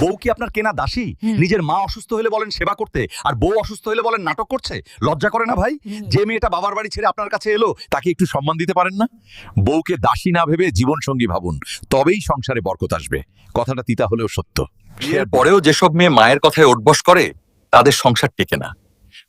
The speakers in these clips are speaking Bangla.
বউ কি আপনার কেনা দাসী? নিজের মা অসুস্থ হলে বলেন সেবা করতে আর বউ অসুস্থ হলে বলেন নাটক করছে? লজ্জা করে না ভাই? যে মেয়েটা বাবার বাড়ি ছেড়ে আপনার কাছে এলো তাকে একটু সম্মান দিতে পারেন না? বউকে দাসী না ভেবে জীবন সঙ্গী ভাবুন তবেই সংসারে বরকত আসবে। কথাটা তিতা হলেও সত্য। বিয়ের পরেও যেসব মেয়ে মায়ের কথায় ওঠবস করে তাদের সংসার টেকে না।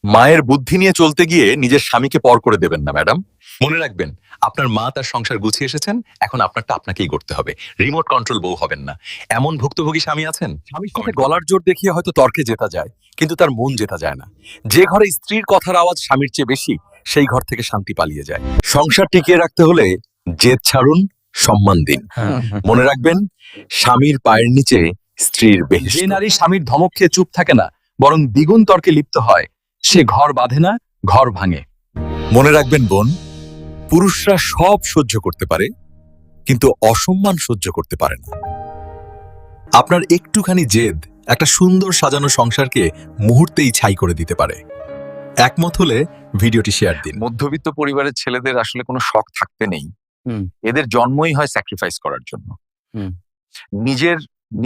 মায়ের বুদ্ধি নিয়ে চলতে গিয়ে নিজের স্বামীকে পর করে দেবেন না ম্যাডাম। মনে রাখবেন আপনার মা তার সংসার গুছিয়ে এসেছেন এখন আপনারটা আপনাকেই করতে হবে। রিমোট কন্ট্রোল বউ হবেন না। এমন ভুক্তভোগী স্বামী আছেন? স্বামীর সাথে গলার জোর দেখিয়ে হয়তো তর্কে জেতা যায় কিন্তু তার মন জেতা যায় না। যে ঘরে স্ত্রীর কথার আওয়াজ স্বামীর চেয়ে বেশি সেই ঘর থেকে শান্তি পালিয়ে যায়। সংসার টিকিয়ে রাখতে হলে জেদ ছাড়ুন সম্মান দিন। মনে রাখবেন স্বামীর পায়ের নিচে স্ত্রীর যে নারী স্বামীর ধমক খেয়ে চুপ থাকে না বরং দ্বিগুণ তর্কে লিপ্ত হয় সে ঘর বাঁধে না ঘর ভাঙে। মনে রাখবেন বোন পুরুষরা সব সহ্য করতে পারে কিন্তু অসম্মান সহ্য করতে পারে না। আপনার একটুখানি জেদ একটা সুন্দর সাজানো সংসারকে মুহূর্তেই ছাই করে দিতে পারে। একমত হলে ভিডিওটি শেয়ার দিন। মধ্যবিত্ত পরিবারের ছেলেদের আসলে কোনো শখ থাকতে নেই। এদের জন্মই হয় স্যাক্রিফাইস করার জন্য। হুম। নিজের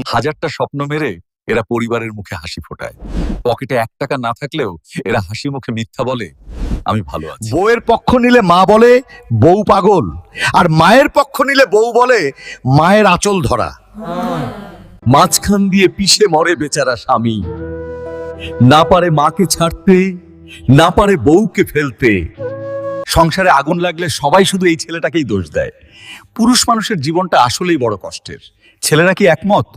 হাজারটা স্বপ্ন মেরে এরা পরিবারের মুখে হাসি ফোটায়। পকেটে এক টাকা না থাকলেও এরা হাসি মুখে মিথ্যা বলে। আমি ভালো আছি। বউয়ের পক্ষ নিলে মা বলে বউ পাগল। আর মায়ের পক্ষ নিলে বউ বলে মায়ের আঁচল ধরা। মাঝখান দিয়ে পিষে মরে বেচারা স্বামী। না পারে মাকে ছাড়তে না পারে বউকে ফেলতে। সংসারে আগুন লাগলে সবাই শুধু এই ছেলেটাকেই দোষ দেয়। পুরুষ মানুষের জীবনটা আসলেই বড় কষ্টের। ছেলেরা কি একমত?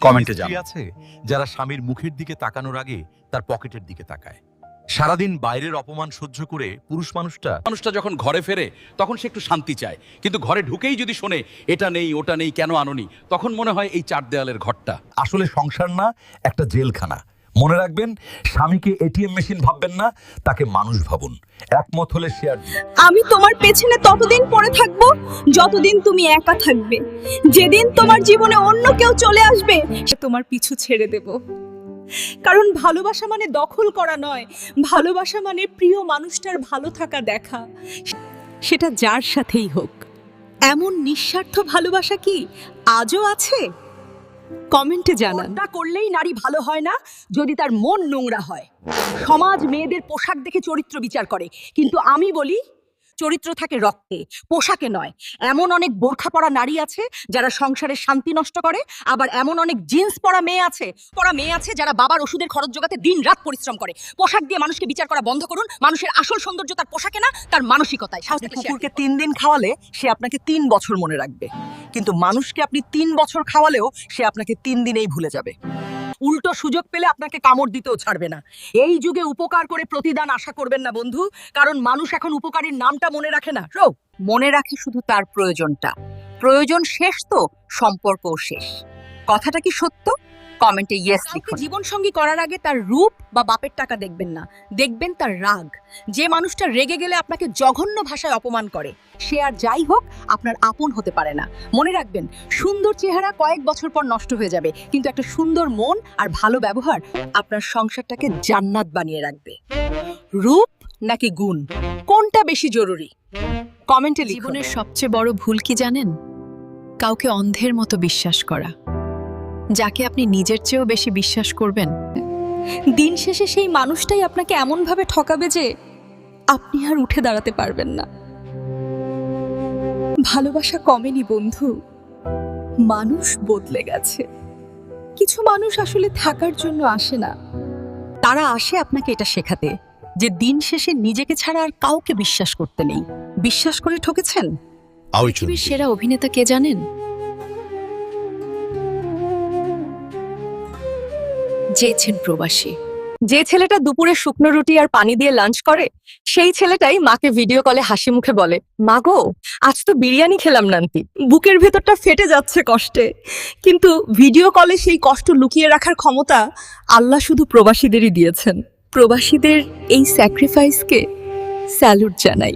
কমেন্টে আছে যারা স্বামীর মুখের দিকে তাকানোর আগে তার পকেটের দিকে তাকায়। সারাদিন বাইরের অপমান সহ্য করে পুরুষ মানুষটা মানুষটা যখন ঘরে ফেরে তখন সে একটু শান্তি চায়। কিন্তু ঘরে ঢুকেই যদি শোনে এটা নেই ওটা নেই কেন আনোনি? তখন মনে হয় এই চার দেওয়ালের ঘরটা। আসলে সংসার না একটা জেলখানা। মনে রাখবেন স্বামীকে এটিএম মেশিন ভাববেন না তাকে মানুষ ভাবুন। একমত হলে শেয়ার দিন আমি তোমার পেছনে ততদিন পড়ে থাকব যতদিন তুমি একা থাকবে। যেদিন তোমার জীবনে অন্য কেউ চলে আসবে সে তোমার পিছু ছেড়ে দেব। কারণ ভালোবাসা মানে দখল করা নয়, ভালোবাসা মানে প্রিয় মানুষটার ভালো থাকা দেখা। সেটা যার সাথেই হোক। এমন নিঃস্বার্থ ভালোবাসা কি আজও আছে? কমেন্টে জানান। পর্দা করলেই নারী ভালো হয় না, যদি তার মন নোংরা হয়। সমাজ মেয়েদের পোশাক দেখে চরিত্র বিচার করে। কিন্তু আমি বলি চরিত্র থাকে রক্তে পোশাকে নয়। এমন অনেক বোরখা পরা নারী আছে যারা সংসারের শান্তি নষ্ট করে আবার এমন অনেক জিন্স পরা মেয়ে আছে পরা মেয়ে আছে যারা বাবার ওষুধের খরচ জোগাতে দিন রাত পরিশ্রম করে। পোশাক দিয়ে মানুষকে বিচার করা বন্ধ করুন মানুষের আসল সৌন্দর্য তার পোশাকে না তার মানসিকতায়। কুকুরকে তিন দিন খাওয়ালে সে আপনাকে তিন বছর মনে রাখবে। কিন্তু মানুষকে আপনি তিন বছর খাওয়ালেও সে আপনাকে তিন দিনেই ভুলে যাবে। উল্টো সুযোগ পেলে আপনাকে কামড় দিতেও ছাড়বে না। এই যুগে উপকার করে প্রতিদান আশা করবেন না বন্ধু, কারণ মানুষ এখন উপকারীর নামটা মনে রাখে না। মনে রাখে শুধু তার প্রয়োজনটা। প্রয়োজন শেষ তো, সম্পর্কও শেষ। কথাটা কি সত্য? কমেন্টে ইয়েস লিখুন। জীবন সঙ্গী করার আগে তার রূপ বা বাপের টাকা দেখবেন না। দেখবেন তার রাগ। যে মানুষটা রেগে গেলে আপনাকে জঘন্য ভাষায় অপমান করে। সে আর যাই হোক আপনার আপন হতে পারে না। মনে রাখবেন সুন্দর চেহারা কয়েক বছর পর নষ্ট হয়ে যাবে। কিন্তু একটা সুন্দর মন আর ভালো ব্যবহার আপনার সংসারটাকে জান্নাত বানিয়ে রাখবে। রূপ নাকি গুণ? কোনটা বেশি জরুরি? কমেন্টে লিখুন। জীবনের সবচেয়ে বড় ভুল কি জানেন? কাউকে অন্ধের মতো বিশ্বাস করা। যাকে আপনি নিজের চেয়েও বেশি বিশ্বাস করবেন? দিন শেষে সেই মানুষটাই আপনাকে এমনভাবে ঠকাবে যে আপনি আর উঠে দাঁড়াতে পারবেন না। ভালোবাসা কমেনি বন্ধু। মানুষ বদলে গেছে। কিছু মানুষ আসলে থাকার জন্য আসে না। তারা আসে আপনাকে এটা শেখাতে যে দিন শেষে নিজেকে ছাড়া আর কাউকে বিশ্বাস করতে নেই। বিশ্বাস করে ঠকেছেন? পৃথিবীর সেরা অভিনেতা কে জানেন? যেছেন প্রবাসী। যে ছেলেটা দুপুরে শুকনো রুটি আর পানি দিয়ে লাঞ্চ করে, সেই ছেলেটাই মাকে ভিডিও কলে হাসি মুখে বলে, মা গো, আজ তো বিরিয়ানি খেলাম নান্তি। বুকের ভেতরটা ফেটে যাচ্ছে কষ্টে। কিন্তু ভিডিও কলে সেই কষ্ট লুকিয়ে রাখার ক্ষমতা আল্লাহ শুধু প্রবাসীদেরই দিয়েছেন। প্রবাসীদের এই স্যাক্রিফাইসকে স্যালুট জানাই।